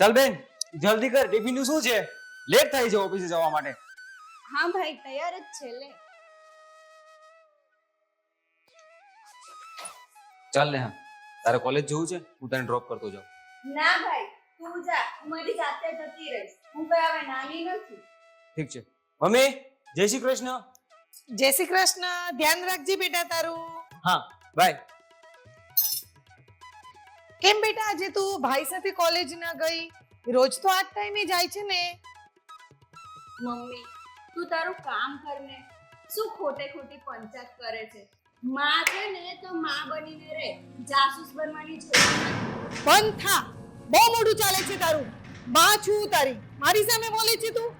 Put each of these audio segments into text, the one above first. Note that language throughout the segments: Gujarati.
ચાલ બેન જલ્દી કર. ટિફિનનું શું છે? લેટ થઈ છે ઓફિસે જવા માટે. હા ભાઈ તૈયાર જ છે લે. ચાલ ને હા. તારે કોલેજ જવું છે? હું તને ડ્રોપ કરતો જાઉં. ના ભાઈ તું જા. હું મારી જાતે જતી રહીશ. હું કઈ હવે નાની નથી. ઠીક છે. મમ્મી જય શ્રી કૃષ્ણ. જય શ્રી કૃષ્ણ. ધ્યાન રાખજે બેટા તારું. હા બાય કેમ બેટા આજે તું ભાઈ સાથે કોલેજ ના ગઈ? રોજ તો આ ટાઈમે જાય છે ને. મમ્મી તું તારું કામ કર ને. શું ખોટે ખોટી પંચાયત કરે છે? માં છે ને તો માં બનીને રે જાસૂસ બનવાની જરૂર બંધ થા બહુ મોડું ચાલે છે તારું. માં છું તારી. મારી સામે બોલે છે તું.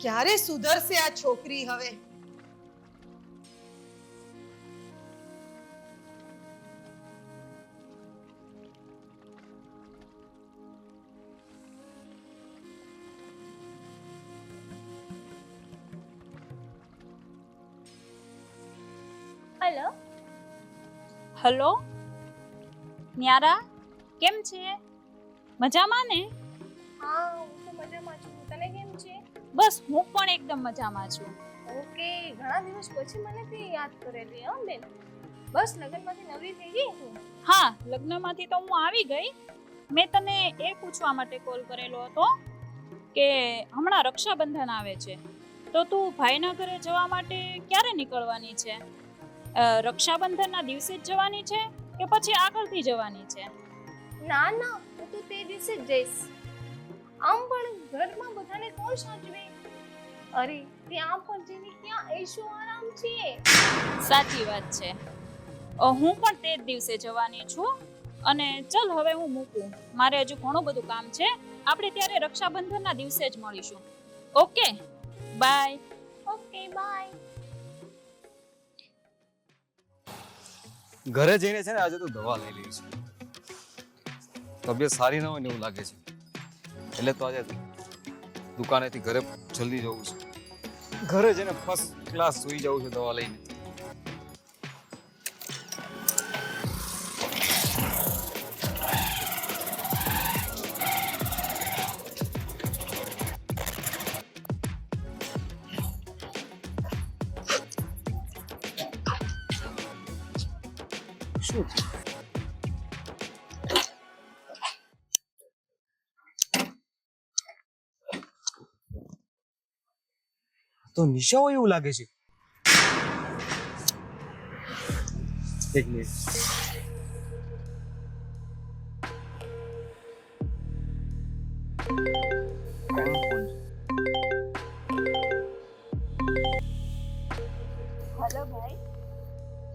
ક્યારે સુધરશે આ છોકરી હવે? હેલો? હલો? ન્યારા કેમ છે? મજામાં ને? હા હું તો મજામાં છું. તને કેમ છે? બસ હું પણ એકદમ મજામાં છું. ઓકે ઘણા દિવસ પછી મને તે યાદ કરેલી હો બેન. બસ લગ્નમાંથી નવી થઈ ગઈ તું હા લગ્નમાંથી તો હું આવી ગઈ. મેં તને એ પૂછવા માટે કોલ કરેલો હતો કે હમણાં રક્ષાબંધન આવે છે. તો તું ભાઈના ઘરે જવા માટે ક્યારે નીકળવાની છે? રક્ષાબંધનના દિવસે જ જવાની છે કે પછી આગળથી જવાની છે? ના ના હું તો તે દિવસે જ જઈશ. આમ પણ ઘરમાં બધાને કોણ સાચવે? અરે ત્યાં પણ જઈને ક્યાં એશો આરામ છે? સાચી વાત છે. હું પણ તે જ દિવસે જવાની છું. અને ચલ હવે હું મૂકું. મારે હજુ ઘણું બધું કામ છે. આપણે ત્યારે રક્ષાબંધનના દિવસે જ મળીશું. ઓકે? બાય. Okay bye. ઘરે જઈને છે ને આજે તો દવા લઈ લઈ તબિયત સારી ન હોય ને એવું લાગે છે. એટલે તો આજે દુકાનેથી ઘરે જલ્દી જવું છે. ઘરે જઈને ફર્સ્ટ ક્લાસ સુઈ જવું છે દવા લઈને. તો નિશા હોય એવું લાગે છે. એક મિનિટ.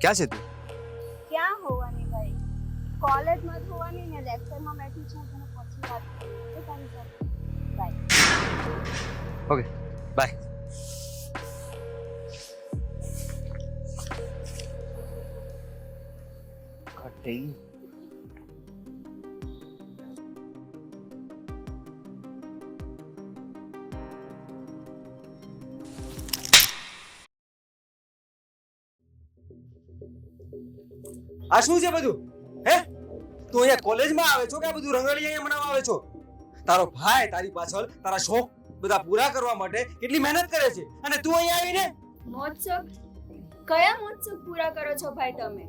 ક્યાં છે તું? ક્યાં હોવાની ભાઈ? કોલેજમાં જ હોવાની ને લેક્ચરમાં બેઠી છું તને પછી વાત કરું તારી સાથે. બાય ઓકે બાય કટઈ આ શું છે બધું? હે? તું અહીંયા કોલેજમાં આવે છો કે આ બધું રંગોળી અહીંયા મનાવવા આવે છો? તારો ભાઈ તારી પાછળ તારા શોખ બધા પૂરા કરવા માટે કેટલી મહેનત કરે છે. અને તું અહીંયા આવીને? મહોત્સવ કયા મહોત્સવ પૂરા કરો છો ભાઈ તમે?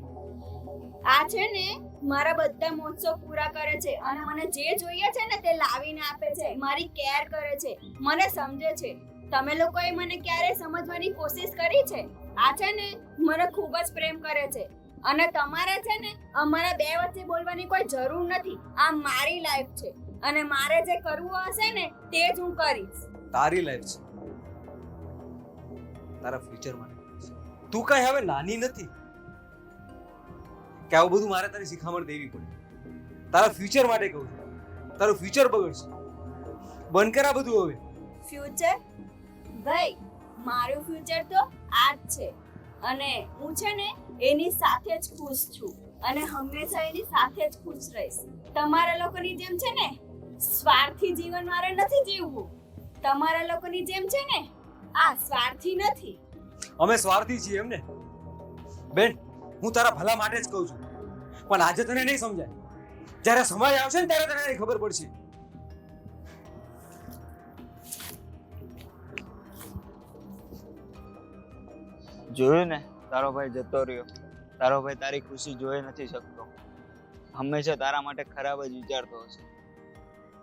આ છે ને મારા બધા મહોત્સવ પૂરા કરે છે અને મને જે જોઈએ છે ને તે લાવીને આપે છે. મારી કેર કરે છે. મને સમજે છે. તમે લોકોએ મને ક્યારે સમજવાની કોશિશ કરી છે? આ છે ને મને ખૂબ જ પ્રેમ કરે છે. અને તમારે છે ને અમારા બે વચ્ચે બોલવાની કોઈ જરૂર નથી. આ મારી લાઈફ છે. અને મારે જે કરવું હશે ને તે જ હું કરીશ. તારી લાઈફ છે. તારા ફ્યુચર માટે. તું કઈ હવે નાની નથી. કે આવું બધું મારે તારી શિખામણ દેવી પડે. તારા ફ્યુચર માટે કહું છું. તારું ફ્યુચર બગડશે. બંધ કરા બધું હવે. ફ્યુચર ભાઈ મારું ફ્યુચર તો આ જ છે. અને હું છે ને એની સાથે જ ખુશ છું અને હંમેશા એની સાથે જ ખુશ રહીશ. તમારા લોકોની જેમ છે ને સ્વાર્થી જીવન મારે નથી જીવવું. તમારા લોકોની જેમ છે ને આ સ્વાર્થી નથી. અમે સ્વાર્થી છીએ એમને બેન હું તારા ભલા માટે જ કહું છું. પણ આજે તને નહીં સમજાય. જ્યારે સમય આવશે ને ત્યારે તને ખબર પડશે. જોયું ને? તારો ભાઈ જતો રહ્યો. તારો ભાઈ તારી ખુશી જોઈ નથી શકતો. હંમેશા તારા માટે ખરાબ જ વિચારતો હશે.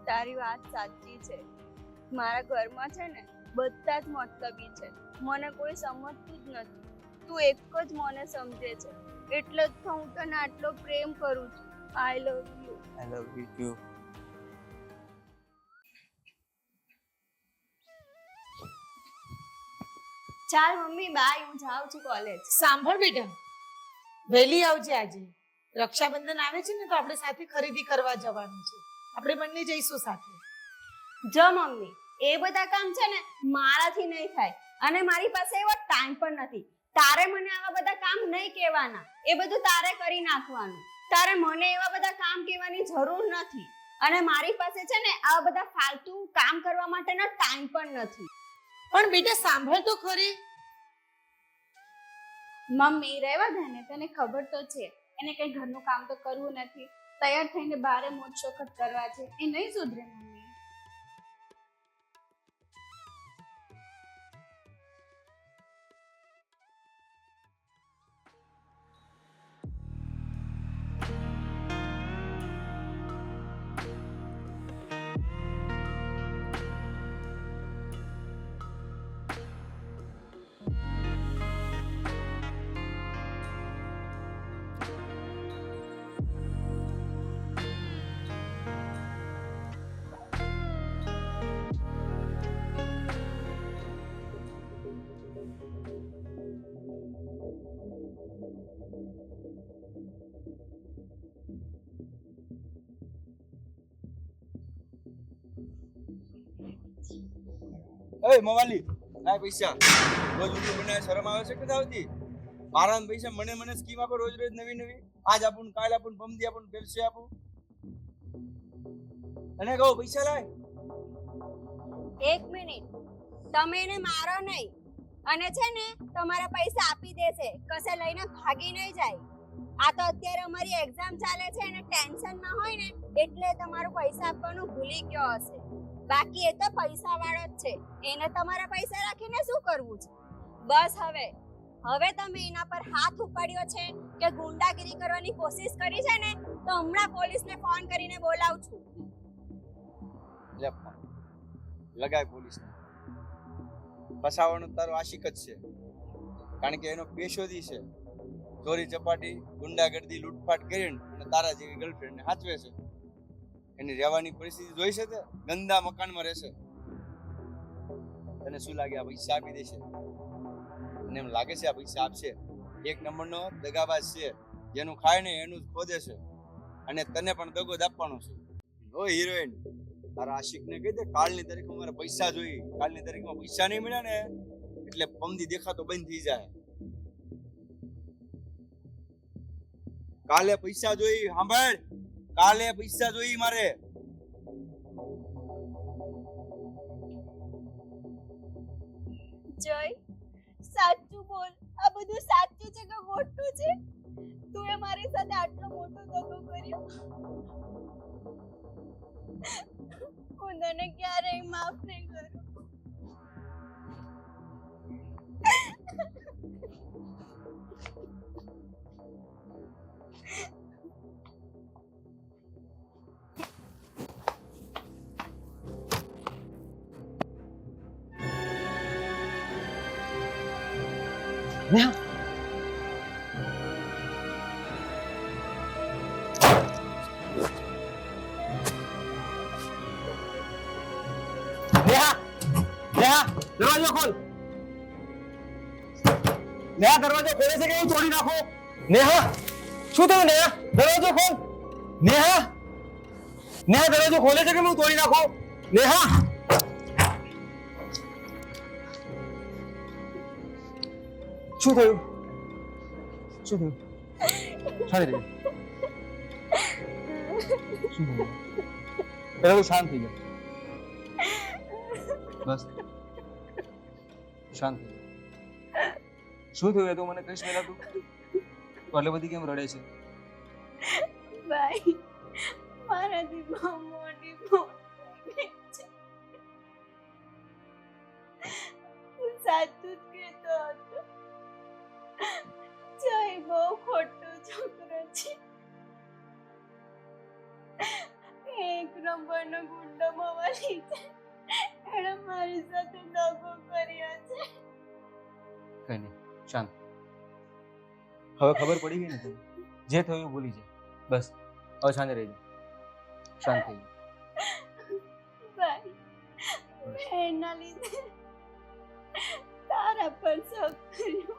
તારી વાત સાચી છે. મારા ઘરમાં છે ને બધા જ મતલબી છે. મને કોઈ સમજતું જ નથી. તું એક જ મને સમજે છે. એટલે જ તો હું તને આટલો પ્રેમ કરું છું. I love you I love you too ચાલ મમ્મી બાય. હું જાઉં છું કોલેજ સાંભળ બેટા. વહેલી આવજે આજે. રક્ષાબંધન આવે છે ને તો આપણે સાથે ખરીદી કરવા જવાનું છે. આપણે બંને જઈશું સાથે. જો મમ્મી એ બધા કામ છે ને મારાથી નહીં થાય. અને મારી પાસે એવો ટાઈમ પણ નથી. તારે મને આવા બધા કામ નહીં કહેવાના. એ બધું તારે કરી નાખવાનું. તારે મને એવા બધા કામ કહેવાની જરૂર નથી. અને મારી પાસે છે ને આવા બધા ફાલતુ કામ કરવા માટેનો ટાઈમ પણ નથી. પણ બેટા સાંભળ તો ખરી. મમ્મી રહેવા દે ને તને ખબર તો છે. એને કઈ ઘરનું કામ તો કરવું નથી. તૈયાર થઈને બારે મોજ શોખત કરવા છે. એ નહીં સુધરે મમ્મી. એ, મોવાલી, લાય પૈસા. રોજ ઊંધું બનાવે શરમ આવે છે કે આવતી? મારા પૈસા, મને મને સ્કીમ આપો, રોજ રોજ નવી નવી. આજ આપું કાલ આપું પમદી આપું ફેરસે આપું. અને કહો, પૈસા લાય. એક મિનિટ. તમે એને મારો નહીં. અને છે ને, તમારા પૈસા આપી દેશે. કશે લઈને ભાગી નહીં જાય. આ તો અત્યારે અમારી એક્ઝામ ચાલે છે અને ટેન્શનમાં હોય ને, એટલે તમારું પૈસા આપવાનું ભૂલી ગયો હશે. બાકી એ તો પૈસા વાળો જ છે. એને તમારા પૈસા રાખીને શું કરવું છે? બસ હવે. હવે તમે એના પર હાથ ઉપાડ્યો છે કે ગુંડાગીરી કરવાની કોશિશ કરી છે ને, તો હમણાં પોલીસને ફોન કરીને બોલાવું છું. લે ફોન. લગાય પોલીસ ફસાવાનો તારો આશિક જ છે. કારણ કે એનો પેશોદી છે. ચોરી, ચપાટી, ગુંડાગર્દી, લૂંટફાટ કરીને અને તારા જેવી ગર્લફ્રેન્ડને હાચવે છે. એની રહેવાની પરિસ્થિતિ જોઈ છે તે? ગંદા મકાનમાં રહેશે. તને શું લાગે આ પૈસા આપી દેશે? અને એમ લાગે છે આ પૈસા આપશે. એક નંબરનો દગાબાજ છે. જેનું ખાય ને એનું જ ખોદે છે. અને તને પણ દગો જ આપવાનો છે. ઓ હિરોઈન તારા આશિકને કહી દે, કાલની તારીખમાં મારે પૈસા જોઈએ. કાલની તારીખમાં પૈસા નહીં મળ્યા ને, એટલે પમદી દેખાતો બંધ થઈ જાય. કાલે પૈસા જોઈ સાંભળ. કાલે પૈસા જોઈ મારે. જય. સાચું બોલ. આ બધું સાચું છે કે ખોટું છે? તું એ મારી સાથે આટલો મોટો દગો કર્યો. હું તને ક્યારેય માફ નહીં કરું નેહા નેહા દરવાજો ખોલ નેહા દરવાજો ખોલે છે કે હું તોડી નાખો નેહા શું થયું નેહા દરવાજો ખોલ નેહા નેહા દરવાજો ખોલે છે કે હું તોડી નાખો નેહા શું થયું શું થયું શાંતિ રહી શું થયું પેલા તો શાંત થઈ જાય બસ શાંત થઈ. શું થયું એ તું મને કહીશ પહેલા તું એટલે બધી કેમ રડે છે ભાઈ મારાથી બહુ હવે ખબર પડી ગઈ ને તને? જે થયું એ ભૂલી જા. બસ. હવે શાંત રહી જા. શાંત થઈ જા. એના લીધે તારા પર સબ કર્યો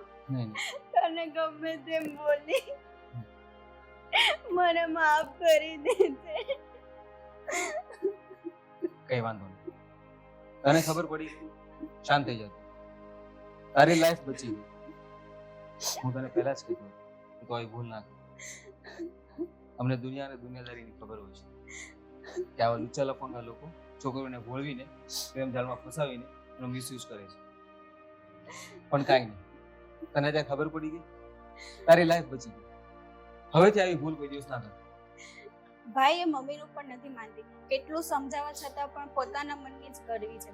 તને ગમે તેમ બોલી. મને માફ કરી દેજે. કઈ વાંધો નહીં. તને ખબર પડી શાંત થઈ જા તારી લાઈફ બચી ગઈ. હું તને પહેલા જ કીધું કે તું ભૂલ ના અમને દુનિયા અને દુનિયાદારીની ખબર હોય છે. કે આવા લુચા લફંગા લોકો છોકરીઓને ભોળવીને પ્રેમ જાળમાં ફસાવીને એનો મિસયુઝ કરે છે. પણ કાંઈ નહીં. તને ત્યાં ખબર પડી ગઈ? તારી લાઈફ બચી ગઈ. હવેથી આવી ભૂલ કોઈ દિવસ ના થાય. ભાઈ એ મમ્મીનું પણ નથી માનતી. કેટલું સમજાવવા છતાં પણ પોતાના મનની જ કરવી છે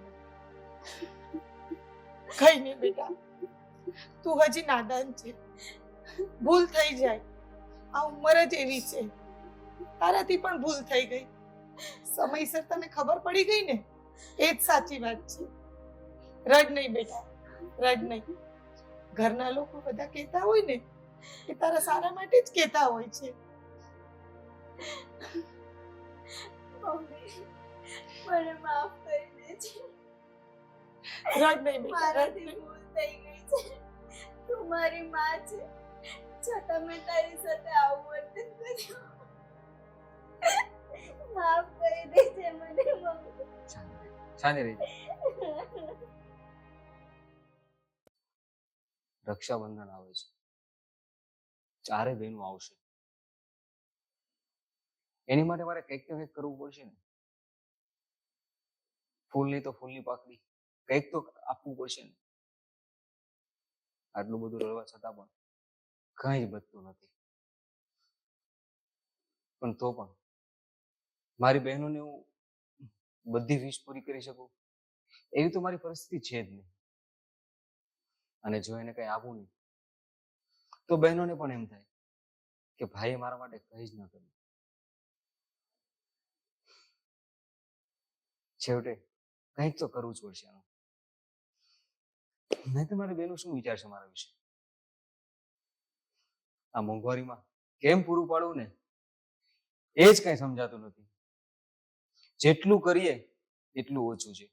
કઈ નહીં બેટા. તું હજી નાદાન છે. ભૂલ થઈ જાય. આ ઉંમર જ એવી છે. તારાથી પણ ભૂલ થઈ ગઈ. સમયસર તને ખબર પડી ગઈ ને? એ જ સાચી વાત છે. રડ નહીં બેટા રડ નહીં. ઘરના લોકો બધા કહેતા હોય ને કે તારા સારા માટે જ કહેતા હોય છે. મને માફ કરી દેજે. રડ નહીં બેટા રડ નહીં. ભૂલ થઈ ગઈ છે. તું મારી માં છે. છતાં મેં. રક્ષાબંધન આવે છે. ચારે બહેનો આવશે. એની માટે મારે કંઈક તો કંઈક કરવું પડશે ને. ફૂલની તો ફૂલની પાકડી કંઈક તો આપવું પડશે ને. આટલું બધું રડવા છતાં પણ. કંઈ જ બચતું નથી. પણ તો પણ. મારી બહેનોને હું બધી વિશ પૂરી કરી શકું? એવી તો મારી પરિસ્થિતિ છે જ નહીં. અને જો એને કંઈ આપવું નહીં, તો બહેનોને પણ એમ થાય કે ભાઈએ મારા માટે કંઈ જ ન કર્યું. છેવટે કંઈક તો કરવું જ પડશે એનું. નહીં તો મારી બહેનો શું વિચારશે મારા વિશે? આ મોંઘવારીમાં કેમ પૂરું પાડવું ને? એ જ કઈ સમજાતું નથી. જેટલું કરીએ એટલું ઓછું છે.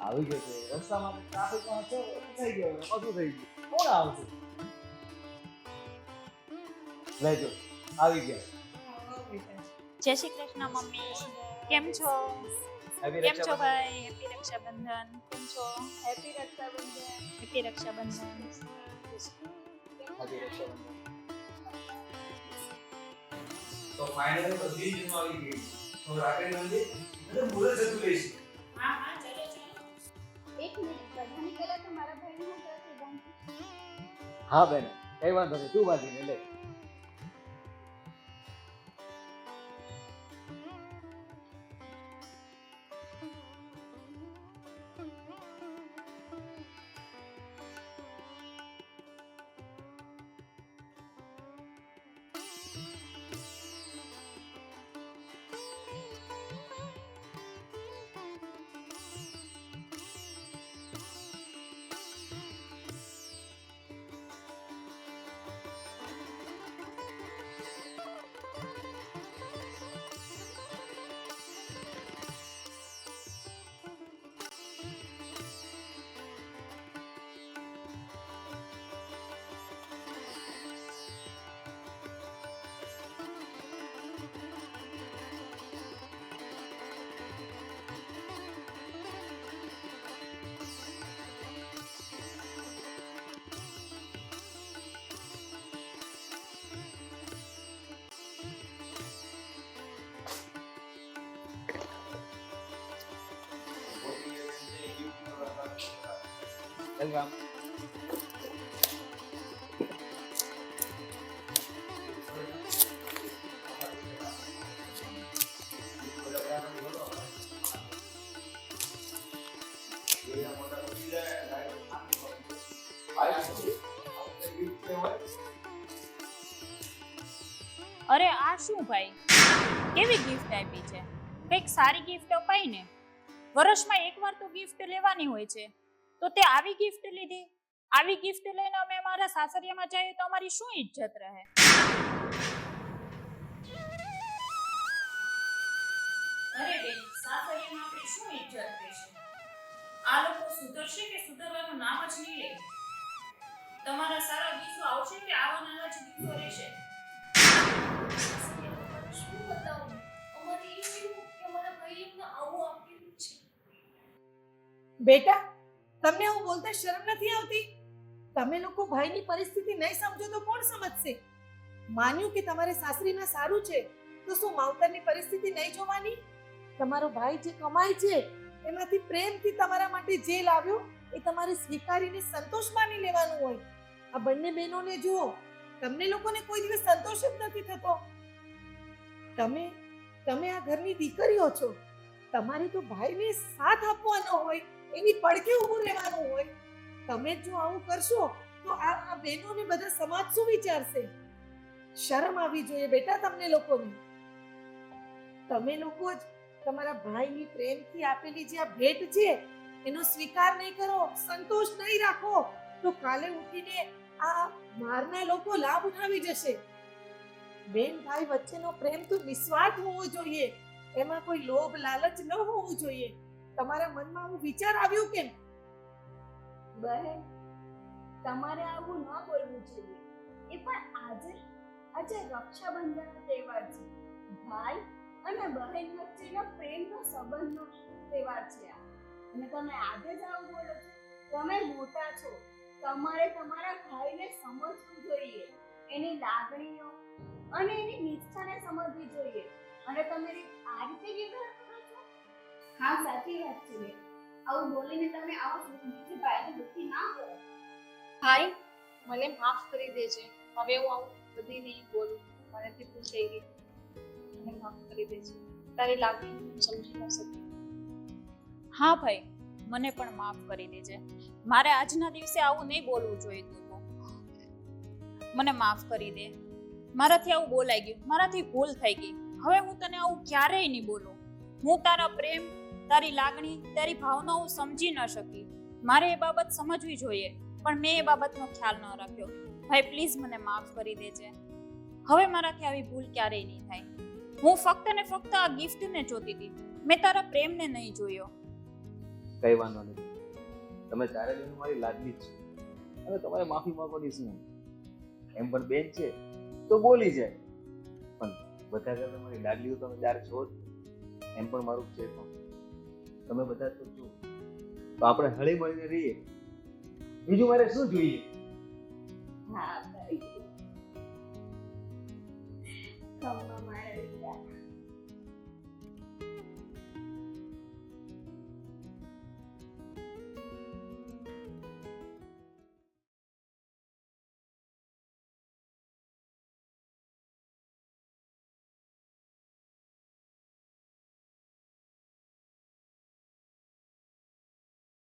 આવી ગયો છે. રસ્તામાં ટ્રાફિકમાં છે થઈ ગયો બધું થઈ ગયું. કોણ આવશે? લેજો આવી ગયા. જય શ્રી કૃષ્ણ મમ્મી. કેમ છો? કેમ છો ભાઈ? હેપી રક્ષાબંધન કેમ છો? Happy Rakshabandhan happy Rakshabandhan. તો ફાઇનલી બધી જ આવી ગઈ તો રાત્રે મંદિર એટલે મુરત જતું ચલો એક મિનિટ બધાની પહેલા તો મારા ભાઈને હું હા બેન. કઈ વાંધો નહીં. તું બાંધીને લે. રામ અરે, આ શું ભાઈ? કેવી ગિફ્ટ આપી છે? કંઈક સારી ગિફ્ટ અપાય ને? વર્ષમાં એકવાર તો ગિફ્ટ લેવાની હોય છે. તો તે આવી ગિફ્ટ લીધી. આવી ગિફ્ટ લઈને અમે અમારા સાસરિયામાં જઈએ તો અમારી શું ઇજ્જત રહે? શું ઇજ્જત બેટા તમને હું બોલતા શરમ નથી આવતી? તમે લોકો ભાઈની પરિસ્થિતિ નહીં સમજો તો કોણ સમજશે? માન્યું કે તમારે સાસરીમાં સારું છે, તો શું માવતરની પરિસ્થિતિ નહીં જોવાની? તમારો ભાઈ જે કમાય છે, એમાંથી પ્રેમથી તમારા માટે જે લાવ્યો એ તમારે સ્વીકારીને સંતોષ માની લેવાનું હોય. આ બંને બહેનોને જુઓ, તમને લોકોને કોઈ દિવસ સંતોષ જ નથી થતો. તમે તમે આ ઘરની દીકરીઓ છો. તમારે તો ભાઈને સાથ આપવાનો હોય. એની પડખે ઊભું રહેવાનું હોય. તમે જો આવું કરશો, તો આ આ બહેનોને બધા સમાજ શું વિચારશે? શરમ આવી જોઈએ બેટા તમને લોકોને. તમે લોકો જ તમારા ભાઈની પ્રેમથી આપેલી જે આ ભેટ છે, એનો સ્વીકાર નહીં કરો, સંતોષ નહીં રાખો, તો કાલે ઉઠીને આ મારના લોકો લાભ ઉઠાવી જશે. બેન ભાઈ વચ્ચેનો પ્રેમ તો નિસ્વાર્થ હોવો જોઈએ. એમાં કોઈ લોભ લાલચ ન હોવું જોઈએ. તમારા મનમાં આવું વિચાર આવ્યો કેમ? બહેન, તમારે આવું ન બોલવું જોઈએ. એ પણ આજે આજે રક્ષાબંધનનો તહેવાર છે. ભાઈ અને બહેન વચ્ચેનો પ્રેમનો સંબંધનો તહેવાર છે આ. અને તમે આજે જ આવું બોલો છો. તમે મોટા છો. તમારે તમારા ભાઈને સમજવું જોઈએ. એની લાગણીઓ અને એની નિષ્ઠાને સમજવી જોઈએ. અને તમે આ રીતે વ્યવહાર હા સાચી વાત છે આવું બોલીને તમે આવો બીજે ભાઈને દુખી ના કરો ભાઈ મને માફ કરી દેજે. હવે હું આવું બધી નહીં બોલું. મારાથી ભૂલ થઈ ગઈ. મને માફ કરી દેજે. તારી લાગણી હું સમજી ન શકી. હા ભાઈ મને પણ માફ કરી દેજે. મારે આજના દિવસે આવું નહીં બોલવું જોઈતું હતું મને માફ કરી દે. મારાથી આવું બોલાઈ ગયું. મારાથી ભૂલ થઈ ગઈ. હવે હું તને આવું ક્યારેય નહીં બોલું. હું તારા પ્રેમ તારી લાગણી, તારી ભાવનાઓ સમજી ન શકી. મારે એ બાબત સમજવી જોઈએ, પણ મેં એ બાબતનો ખ્યાલ ન રાખ્યો. ભાઈ, પ્લીઝ મને માફ કરી દેજે. હવે મારાથી આવી ભૂલ ક્યારેય નહીં થાય. હું ફક્ત ને ફક્ત આ ગિફ્ટને જોતી હતી. મેં તારા પ્રેમને નહીં જોયો. કઈ વાંધો નહીં. તમે ચારે બેન મારી લાગણી જ છે. અને તમારે માફી માંગવાની શું? એમ પણ બેન છે, તો બોલી જાય. પણ બધા કરતા મારી લાડલીઓ તમે ચાર છો એમ પણ મારું છે પણ. તમે બધા તો છો તો આપણે હળી મળીને રહીએ. બીજું મારે શું જોઈએ? હા